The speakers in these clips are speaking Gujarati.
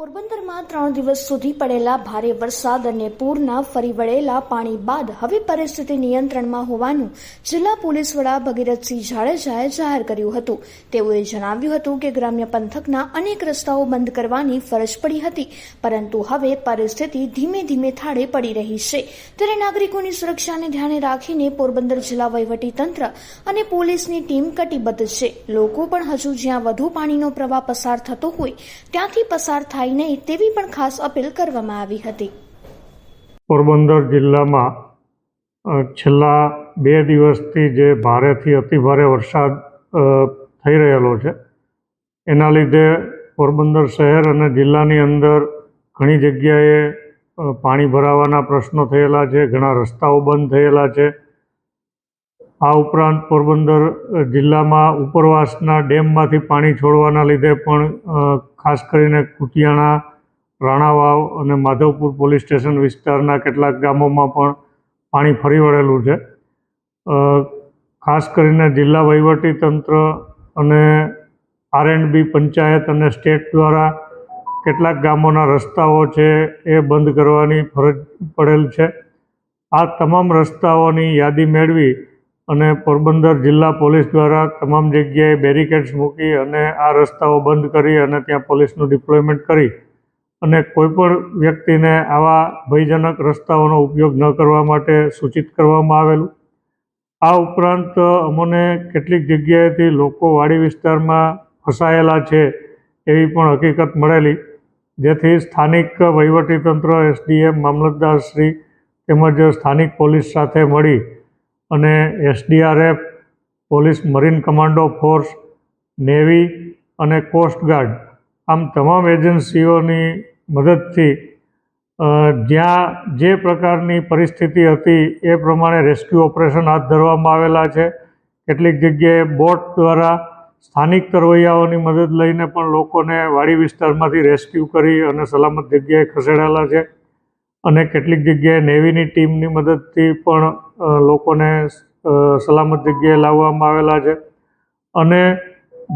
પોરબંદરમાં ત્રણ દિવસ સુધી પડેલા ભારે વરસાદ અને પૂરના ફરી વળેલા પાણી બાદ હવે પરિસ્થિતિ નિયંત્રણમાં હોવાનું જિલ્લા પોલીસ વડા ભગીરથસિંહ જાડેજાએ જાહેર કર્યું હતું. તેઓએ જણાવ્યું હતું કે ગ્રામ્ય પંથકના અનેક રસ્તાઓ બંધ કરવાની ફરજ પડી હતી, પરંતુ હવે પરિસ્થિતિ ધીમે ધીમે થાળે પડી રહી છે. ત્યારે નાગરિકોની સુરક્ષાને ધ્યાને રાખીને પોરબંદર જિલ્લા વહીવટીતંત્ર અને પોલીસની ટીમ કટિબદ્ધ છે. લોકો પણ હજુ જ્યાં વધુ પાણીનો પ્રવાહ પસાર થતો હોય, ત્યાંથી પસાર થાય નહીં તેવી પણ ખાસ અપીલ કરવામાં આવી હતી. પોરબંદર જિલ્લામાં છેલ્લા બે દિવસથી જે ભારેથી અતિભારે વરસાદ થઈ રહેલો છે, એના લીધે પોરબંદર શહેર અને જિલ્લાની અંદર ઘણી જગ્યાએ પાણી ભરાવાના પ્રશ્નો થયેલા છે, ઘણા રસ્તાઓ બંધ થયેલા છે આ ઉપરાંત પોરબંદર જિલ્લામાં ઉપરવાસના ડેમમાંથી પાણી છોડવાના લીધે પણ ખાસ કરીને કુતિયાણા રાણાવાવ અને માધવપુર પોલીસ સ્ટેશન વિસ્તારના કેટલાક ગામોમાં પણ પાણી ફરી વળેલું છે. ખાસ કરીને જિલ્લા વહીવટી તંત્ર અને આર એન્ડ બી પંચાયત અને સ્ટેટ દ્વારા કેટલાક ગામોના રસ્તાઓ છે એ બંધ કરવાની ફરજ પડેલ છે. આ તમામ રસ્તાઓની યાદી મેળવી અને પોરબંદર જિલ્લા પોલીસ દ્વારા તમામ જગ્યાએ બેરિકેડ્સ મૂકી અને આ રસ્તાઓ બંધ કરી અને ત્યાં પોલીસનું ડિપ્લોયમેન્ટ કરી અને કોઈપણ વ્યક્તિને આવા ભયજનક રસ્તાઓનો ઉપયોગ ન કરવા માટે સૂચિત કરવામાં આવેલું. આ ઉપરાંત અમને કેટલીક જગ્યાએથી લોકો વાડી વિસ્તારમાં ફસાયેલા છે એવી પણ હકીકત મળેલી. જેથી સ્થાનિક વહીવટીતંત્ર, એસડીએમ મામલતદારશ્રી તેમજ સ્થાનિક પોલીસ સાથે મળી અને SDRF police marine commando force, navy અને કોસ્ટગાર્ડ આમ તમામ એજન્સીઓની મદદથી જ્યાં જે પ્રકારની પરિસ્થિતિ હતી એ પ્રમાણે રેસ્ક્યુ ઓપરેશન હાથ ધરવામાં આવેલા છે. કેટલીક જગ્યાએ બોટ દ્વારા સ્થાનિક તરવૈયાઓની મદદ લઈને પણ લોકોને વાડી વિસ્તારમાંથી રેસ્ક્યુ કરી અને સલામત જગ્યાએ ખસેડાયેલા છે. અને કેટલીક જગ્યાએ નેવીની ટીમની મદદથી પણ લોકોને સલામત જગ્યાએ લાવવામાં આવેલા છે. અને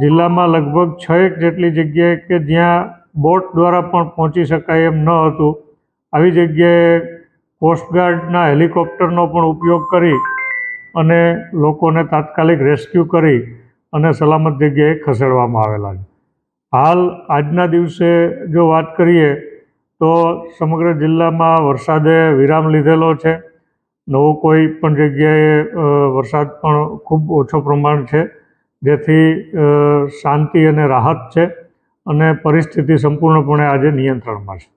જિલ્લામાં લગભગ છ એક જેટલી જગ્યાએ કે જ્યાં બોટ દ્વારા પણ પહોંચી શકાય એમ ન હતું, આવી જગ્યાએ કોસ્ટગાર્ડના હેલિકોપ્ટરનો પણ ઉપયોગ કરી અને લોકોને તાત્કાલિક રેસ્ક્યુ કરી અને સલામત જગ્યાએ ખસેડવામાં આવેલા છે. હાલ, આજના દિવસે જો વાત કરીએ, તો સમગ્ર જિલ્લામાં વરસાદે વિરામ લીધેલો છે. નવો કોઈ પણ જગ્યાએ વરસાદ પણ ખૂબ ઓછો પ્રમાણ છે, જેથી શાંતિ અને રાહત છે અને પરિસ્થિતિ સંપૂર્ણપણે આજે નિયંત્રણમાં છે.